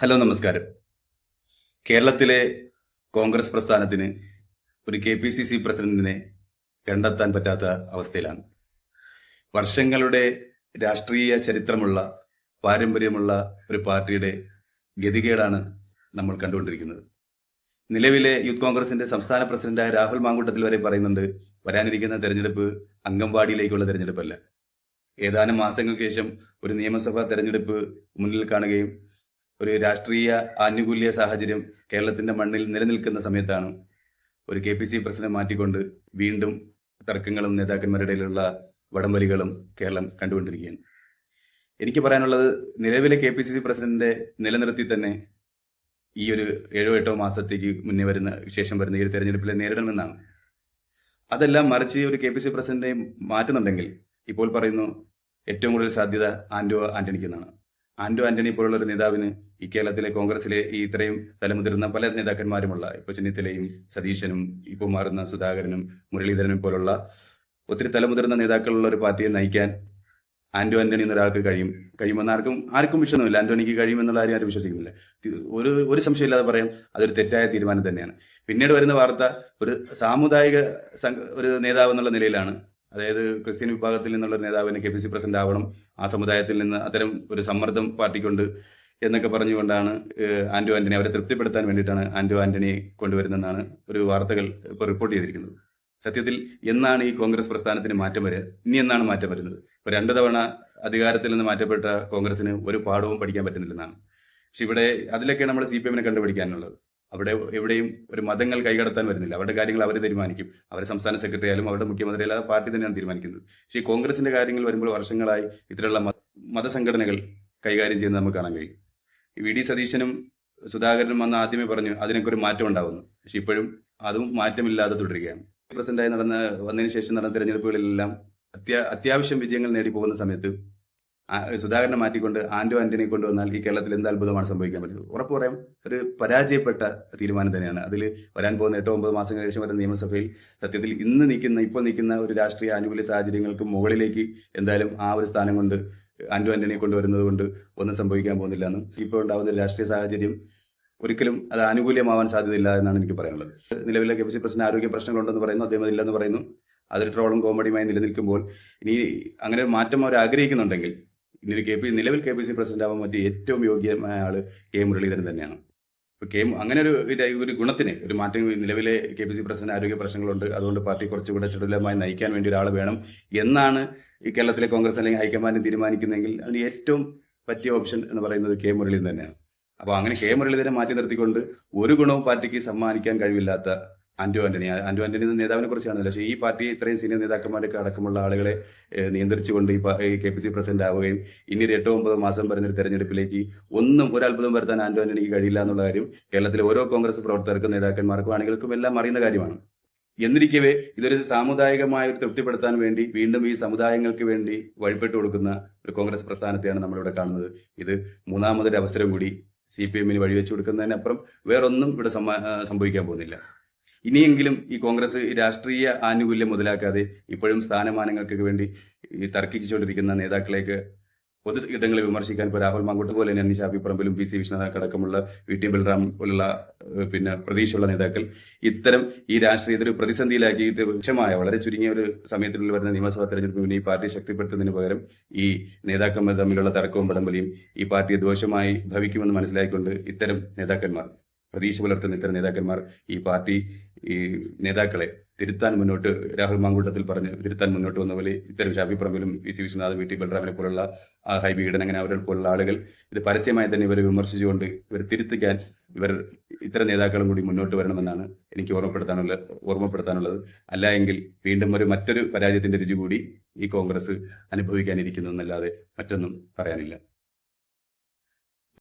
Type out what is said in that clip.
Hello നമസ്കാരം. കേരളത്തിലെ കോൺഗ്രസ് പ്രസ്ഥാനത്തിന് ഒരു കെ പി സി സി പ്രസിഡന്റിനെ കണ്ടെത്താൻ പറ്റാത്ത അവസ്ഥയിലാണ്. വർഷങ്ങളുടെ രാഷ്ട്രീയ ചരിത്രമുള്ള പാരമ്പര്യമുള്ള ഒരു പാർട്ടിയുടെ ഗതികേടാണ് നമ്മൾ കണ്ടുകൊണ്ടിരിക്കുന്നത്. നിലവിലെ യൂത്ത് കോൺഗ്രസിന്റെ സംസ്ഥാന പ്രസിഡന്റായ രാഹുൽ മാങ്കൂട്ടത്തിൽ വരെ പറയുന്നുണ്ട് വരാനിരിക്കുന്ന തെരഞ്ഞെടുപ്പ് അംഗൻവാടിയിലേക്കുള്ള തെരഞ്ഞെടുപ്പല്ല. ഏതാനും മാസങ്ങൾക്ക് ശേഷം ഒരു നിയമസഭാ തെരഞ്ഞെടുപ്പ് മുന്നിൽ കാണുകയും ഒരു രാഷ്ട്രീയ ആനുകൂല്യ സാഹചര്യം കേരളത്തിന്റെ മണ്ണിൽ നിലനിൽക്കുന്ന സമയത്താണ് ഒരു കെ പി സി പ്രസിഡന്റ് മാറ്റിക്കൊണ്ട് വീണ്ടും തർക്കങ്ങളും നേതാക്കന്മാരുടെ ഇടയിലുള്ള വടംവലികളും കേരളം കണ്ടുകൊണ്ടിരിക്കുകയാണ്. എനിക്ക് പറയാനുള്ളത് നിലവിലെ കെ പി സി സി പ്രസിഡന്റിന്റെ നിലനിർത്തി തന്നെ ഈ ഒരു ഏഴോ എട്ടോ മാസത്തേക്ക് മുന്നേ വരുന്ന ശേഷം വരുന്ന ഈ ഒരു തെരഞ്ഞെടുപ്പിലെ നേരിടണമെന്നാണ്. അതെല്ലാം മറിച്ച് ഒരു കെ പി സി പ്രസിഡന്റിനെ മാറ്റുന്നുണ്ടെങ്കിൽ ഇപ്പോൾ പറയുന്നു ഏറ്റവും കൂടുതൽ സാധ്യത ആന്റോ ആന്റണിക്കെന്നാണ്. ആന്റോ ആന്റണി പോലുള്ള ഒരു നേതാവിന് ഈ കേരളത്തിലെ കോൺഗ്രസിലെ ഈ ഇത്രയും തലമുതിർന്ന പല നേതാക്കന്മാരുമുള്ള ഇപ്പൊ ചെന്നിത്തലയും സതീശനും ഇപ്പോൾ മാറുന്ന സുധാകരനും മുരളീധരനും പോലുള്ള ഒത്തിരി തലമുതിർന്ന നേതാക്കളുള്ള ഒരു പാർട്ടിയെ നയിക്കാൻ ആന്റോ ആന്റണി എന്നൊരാൾക്ക് കഴിയും. കഴിയുമെന്ന് ആർക്കും ആർക്കും വിശ്വസമില്ല ആന്റോണിക്ക് കഴിയുമെന്നുള്ള ആരും ആരും വിശ്വസിക്കുന്നില്ല. ഒരു ഒരു സംശയമില്ലാതെ പറയാം. അതൊരു തെറ്റായ തീരുമാനം തന്നെയാണ്. പിന്നീട് വരുന്ന വാർത്ത ഒരു സാമുദായിക ഒരു നേതാവ് എന്നുള്ള നിലയിലാണ് അതായത് ക്രിസ്ത്യൻ വിഭാഗത്തിൽ നിന്നുള്ള നേതാവിന് കെ പി സി പ്രസിഡന്റ് ആവണം. ആ സമുദായത്തിൽ നിന്ന് അത്തരം ഒരു സമ്മർദ്ദം പാർട്ടിക്കുണ്ട് എന്നൊക്കെ പറഞ്ഞുകൊണ്ടാണ് ആന്റോ ആന്റണി അവരെ തൃപ്തിപ്പെടുത്താൻ വേണ്ടിയിട്ടാണ് ആന്റോ ആന്റണിയെ കൊണ്ടുവരുന്നതെന്നാണ് ഒരു വാർത്തകൾ ഇപ്പോൾ റിപ്പോർട്ട് ചെയ്തിരിക്കുന്നത്. സത്യത്തിൽ എന്നാണ് ഈ കോൺഗ്രസ് പ്രസ്ഥാനത്തിന് മാറ്റം വരിക ഇനി എന്നാണ് മാറ്റം വരുന്നത്? ഇപ്പൊ രണ്ടു തവണ അധികാരത്തിൽ നിന്ന് മാറ്റപ്പെട്ട കോൺഗ്രസിന് ഒരു പാഠവും പഠിക്കാൻ പറ്റുന്നില്ലെന്നാണ്. പക്ഷെ ഇവിടെ അതിലൊക്കെയാണ് നമ്മൾ സി പി എമ്മിനെ കണ്ടുപിടിക്കാനുള്ളത്. അവിടെ എവിടെയും ഒരു മതങ്ങൾ കൈകടത്താൻ വരുന്നില്ല. അവരുടെ കാര്യങ്ങൾ അവർ തീരുമാനിക്കും. അവരെ സംസ്ഥാന സെക്രട്ടറി ആയാലും അവരുടെ മുഖ്യമന്ത്രി അല്ലാതെ പാർട്ടി തന്നെയാണ് തീരുമാനിക്കുന്നത്. പക്ഷേ കോൺഗ്രസിന്റെ കാര്യങ്ങൾ വരുമ്പോൾ വർഷങ്ങളായി ഇത്തരമുള്ള മത- മതസംഘടനകൾ കൈകാര്യം ചെയ്യുന്നത് നമുക്ക് കാണാൻ കഴിയും. വി ഡി സതീശനും സുധാകരനും വന്ന് ആദ്യമേ പറഞ്ഞു അതിനൊക്കെ ഒരു മാറ്റം ഉണ്ടാവുന്നു. പക്ഷെ ഇപ്പോഴും അതും മാറ്റമില്ലാതെ തുടരുകയാണ്. പ്രസിഡന്റായി നടന്ന വന്നതിന് ശേഷം നടന്ന തെരഞ്ഞെടുപ്പുകളിലെല്ലാം അത്യാ അത്യാവശ്യം വിജയങ്ങൾ നേടി പോകുന്ന സമയത്ത് സുധാകരനെ മാറ്റിക്കൊണ്ട് ആന്റോ ആന്റണിയെ കൊണ്ടുവന്നാൽ ഈ കേരളത്തിൽ എന്ത് അത്ഭുതമാണ് സംഭവിക്കാൻ പറ്റും? ഉറപ്പ് പറയാം ഒരു പരാജയപ്പെട്ട തീരുമാനം തന്നെയാണ്. അതിൽ വരാൻ പോകുന്ന എട്ടോ ഒമ്പത് മാസങ്ങൾക്ക് ശേഷം വരുന്ന നിയമസഭയിൽ സത്യത്തിൽ ഇന്ന് നിൽക്കുന്ന ഇപ്പോൾ നിൽക്കുന്ന ഒരു രാഷ്ട്രീയ ആനുകൂല്യ സാഹചര്യങ്ങൾക്ക് മുകളിലേക്ക് എന്തായാലും ആ ഒരു സ്ഥാനം കൊണ്ട് ആന്റോ ആന്റണിയെ കൊണ്ടുവരുന്നത് കൊണ്ട് ഒന്നും സംഭവിക്കാൻ പോകുന്നില്ല എന്നും ഇപ്പോൾ ഉണ്ടാകുന്ന രാഷ്ട്രീയ സാഹചര്യം ഒരിക്കലും അത് ആനുകൂല്യമാവാൻ സാധ്യതയില്ല എന്നാണ് എനിക്ക് പറയാനുള്ളത്. നിലവിലെ കെ പി സി പ്രസിഡന്റ് ആരോഗ്യ പ്രശ്നങ്ങളുണ്ടെന്ന് പറയുന്നു അദ്ദേഹം അതില്ലെന്ന് പറയുന്നു. അതൊരു ട്രോളും കോമഡിയുമായി നിലനിൽക്കുമ്പോൾ ഇനി അങ്ങനെ മാറ്റം അവർ ആഗ്രഹിക്കുന്നുണ്ടെങ്കിൽ ഇനി ഒരു കെ പി നിലവിൽ കെ പി സി പ്രസിഡന്റ് ആവാൻ പറ്റിയ ഏറ്റവും യോഗ്യമായ ആൾ കെ മുരളീധരൻ തന്നെയാണ്. ഇപ്പൊ കെ അങ്ങനെ ഒരു- ഒരു ഗുണത്തിന് ഒരു മാറ്റം നിലവിലെ കെ പി സി പ്രസിഡന്റ് ആരോഗ്യ പ്രശ്നങ്ങളുണ്ട്. അതുകൊണ്ട് പാർട്ടി കുറച്ചുകൂടെ ചുടലമായി നയിക്കാൻ വേണ്ടി ഒരാൾ വേണം എന്നാണ് ഈ കേരളത്തിലെ കോൺഗ്രസ് അല്ലെങ്കിൽ ഹൈക്കമാൻഡ് തീരുമാനിക്കുന്നതെങ്കിൽ അതിന് ഏറ്റവും പറ്റിയ ഓപ്ഷൻ എന്ന് പറയുന്നത് കെ മുരളീധരൻ തന്നെയാണ്. അപ്പോൾ അങ്ങനെ കെ മുരളീധരൻ മാറ്റി നിർത്തിക്കൊണ്ട് ഒരു ഗുണവും പാർട്ടിക്ക് സമ്മാനിക്കാൻ കഴിവില്ലാത്ത ആന്റോ ആന്റണി. ആന്റോ ആന്റണി എന്ന നേതാവിനെ കുറിച്ചാണ് പക്ഷേ ഈ പാർട്ടി ഇത്രയും സീനിയർ നേതാക്കന്മാരൊക്കെ അടക്കമുള്ള ആളുകളെ നിയന്ത്രിച്ചുകൊണ്ട് ഈ കെ പി സി പ്രസിഡന്റ് ആവുകയും ഇനി എട്ടോ ഒമ്പതോ മാസം വരുന്ന ഒരു തെരഞ്ഞെടുപ്പിലേക്ക് ഒന്നും ഒരു അത്ഭുതം വരുത്താൻ ആന്റോ ആന്റണിക്ക് കഴിയില്ല എന്നുള്ള കാര്യം കേരളത്തിലെ ഓരോ കോൺഗ്രസ് പ്രവർത്തകർക്കും നേതാക്കന്മാർക്കും അണികൾക്കും എല്ലാം അറിയുന്ന കാര്യമാണ്. എന്നിരിക്കവേ ഇതൊരു സാമുദായികമായ ഒരു തൃപ്തിപ്പെടുത്താൻ വേണ്ടി വീണ്ടും ഈ സമുദായങ്ങൾക്ക് വേണ്ടി വഴിപ്പെട്ട് കൊടുക്കുന്ന ഒരു കോൺഗ്രസ് പ്രസ്ഥാനത്തെയാണ് നമ്മളിവിടെ കാണുന്നത്. ഇത് മൂന്നാമതൊരു അവസരം കൂടി സി പി എമ്മിന് വഴിവെച്ചു കൊടുക്കുന്നതിനപ്പുറം വേറൊന്നും ഇവിടെ സംഭവിക്കാൻ പോകുന്നില്ല. ഇനിയെങ്കിലും ഈ കോൺഗ്രസ് രാഷ്ട്രീയ ആനുകൂല്യം മുതലാക്കാതെ ഇപ്പോഴും സ്ഥാനമാനങ്ങൾക്ക് വേണ്ടി തർക്കിച്ചുകൊണ്ടിരിക്കുന്ന നേതാക്കളേക്ക് പൊതു ഇടങ്ങളിൽ വിമർശിക്കാൻ ഇപ്പോൾ രാഹുൽ മാങ്കൂട്ട് പോലെ തന്നെ ഷാഫി പറമ്പിലും പി സി വിശ്വനാഥ് അടക്കമുള്ള വി ടി ബൽറാം പോലുള്ള പിന്നെ പ്രതീക്ഷയുള്ള നേതാക്കൾ ഇത്തരം ഈ രാഷ്ട്രീയത്തെ ഒരു പ്രതിസന്ധിയിലാക്കി തുച്ഛമായ വളരെ ചുരുങ്ങിയ ഒരു സമയത്തിനുള്ളിൽ വരുന്ന നിയമസഭാ തെരഞ്ഞെടുപ്പിന് ഈ പാർട്ടി ശക്തിപ്പെടുത്തുന്നതിന് പകരം ഈ നേതാക്കന്മാർ തമ്മിലുള്ള തർക്കവും പടംവലിയും ഈ പാർട്ടിയെ ദോഷമായി ഭവിക്കുമെന്ന് മനസ്സിലാക്കിക്കൊണ്ട് ഇത്തരം നേതാക്കന്മാർ പ്രതീക്ഷ പുലർത്തുന്ന ഇത്തരം നേതാക്കന്മാർ ഈ പാർട്ടി ഈ നേതാക്കളെ തിരുത്താൻ മുന്നോട്ട് രാഹുൽ മാങ്കൂട്ടത്തിൽ പറഞ്ഞ് തിരുത്താൻ മുന്നോട്ട് വന്ന പോലെ ഇത്തരം ഷാഫി പറമ്പിലും P C Vishwanath V T ബൽറാമിനെ പോലുള്ള ഹൈബി ഈഡൻ അങ്ങനെ അവരെ പോലുള്ള ആളുകൾ ഇത് പരസ്യമായി തന്നെ ഇവരെ വിമർശിച്ചുകൊണ്ട് ഇവർ തിരുത്തിക്കാൻ ഇവർ ഇത്തരം നേതാക്കളും കൂടി മുന്നോട്ട് വരണമെന്നാണ് എനിക്ക് ഓർമ്മപ്പെടുത്താനുള്ള ഓർമ്മപ്പെടുത്താനുള്ളത്. അല്ല എങ്കിൽ വീണ്ടും ഒരു മറ്റൊരു പരാജയത്തിന്റെ രുചി കൂടി ഈ കോൺഗ്രസ് അനുഭവിക്കാനിരിക്കുന്നു എന്നല്ലാതെ മറ്റൊന്നും പറയാനില്ല.